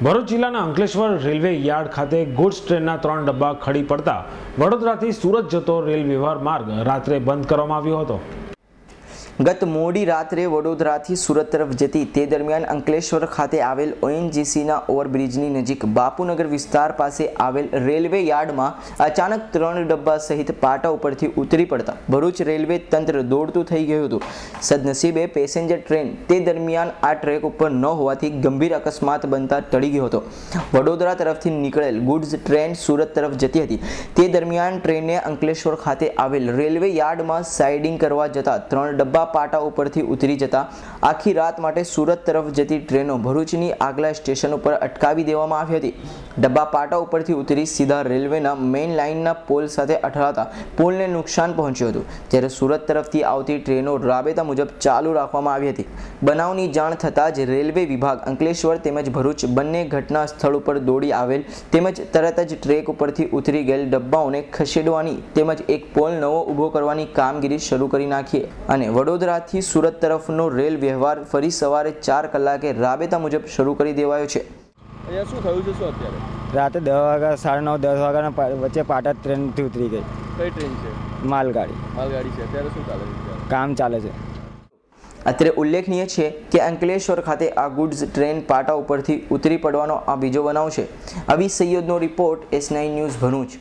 ભરૂચ જિલ્લાના Ankleshwar railway yard ખાતે goods ટ્રેનના ત્રણ ડબ્બા ખડી પડતા વડોદરાથી સુરત જતો રેલ વ્યવહાર માર્ગ રાત્રે બંધ કરવામાં આવ્યો હતો. ગત મોડી રાત્રે વડોદરાથી સુરત તરફ જતી તે દરમિયાન અંકલેશ્વર ખાતે આવેલ ઓએનજીસીના ઓવરબ્રિજની નજીક બાપુનગર વિસ્તાર પાસે આવેલ રેલવે યાર્ડમાં અચાનક ત્રણ ડબ્બા સહિત પાટા ઉપરથી ઉતરી પડતા ભરૂચ રેલવે તંત્ર દોડતું થઈ ગયું હતું. સદનસીબે પેસેન્જર ટ્રેન તે દરમિયાન આ ટ્રેક ઉપર ન હોવાથી ગંભીર અકસ્માત બનતા ટળી ગયો હતો. વડોદરા તરફથી નીકળેલ ગુડ્સ ટ્રેન સુરત તરફ જતી હતી. તે દરમિયાન ટ્રેને અંકલેશ્વર ખાતે આવેલ રેલવે યાર્ડમાં સાઇડિંગ કરવા જતા ત્રણ ડબ્બા પાટા ઉપરથી ઉતરી જતા આખી રાત માટે સુરત તરફ જતી ટ્રેનો ભરૂચની આગલા સ્ટેશન ઉપર અટકાવી દેવામાં આવી હતી. ડબ્બા પાટા ઉપરથી ઉતરી સીધા રેલવેના મેઇન લાઇનના પોલ સાથે અથડાતા પોલને નુકસાન પહોંચ્યું હતું. જ્યારે સુરત તરફથી આવતી ટ્રેનો રાબેતા મુજબ ચાલુ રાખવામાં આવી હતી. બનાવની જાણ થતાં જ રેલવે વિભાગ અંકલેશ્વર તેમજ ભરૂચ બંને ઘટના સ્થળ ઉપર દોડી આવેલ તેમજ તરત જ ટ્રેક ઉપરથી ઉતરી ગયેલ ડબ્બાઓને ખસેડવાની તેમજ એક પોલ નવો ઊભો કરવાની કામગીરી શરૂ કરી નાખી અને વડોદરાથી સુરત તરફનો રેલ વ્યવહાર ફરી સવારે ચાર કલાકે રાબેતા મુજબ શરૂ કરી દેવાયો છે. શું થયું છે શું અત્યારે? રાતે દસ વાગ્યા સાડા નવ દસ વાગ્યાના વચ્ચે પાટા ટ્રેનથી ઉતરી ગઈ. કઈ ટ્રેન છે? માલગાડી. માલગાડી છે. અત્યારે શું ચાલે છે કામ ચાલે છે. અત્યારે ઉલ્લેખનીય છે કે અંકલેશ્વર ખાતે આ ગુડ્સ ટ્રેન પાટા ઉપરથી ઉતરી પડવાનો આ બીજો બનાવ છે. આવી સૈયદનો report S nine news Bharuch.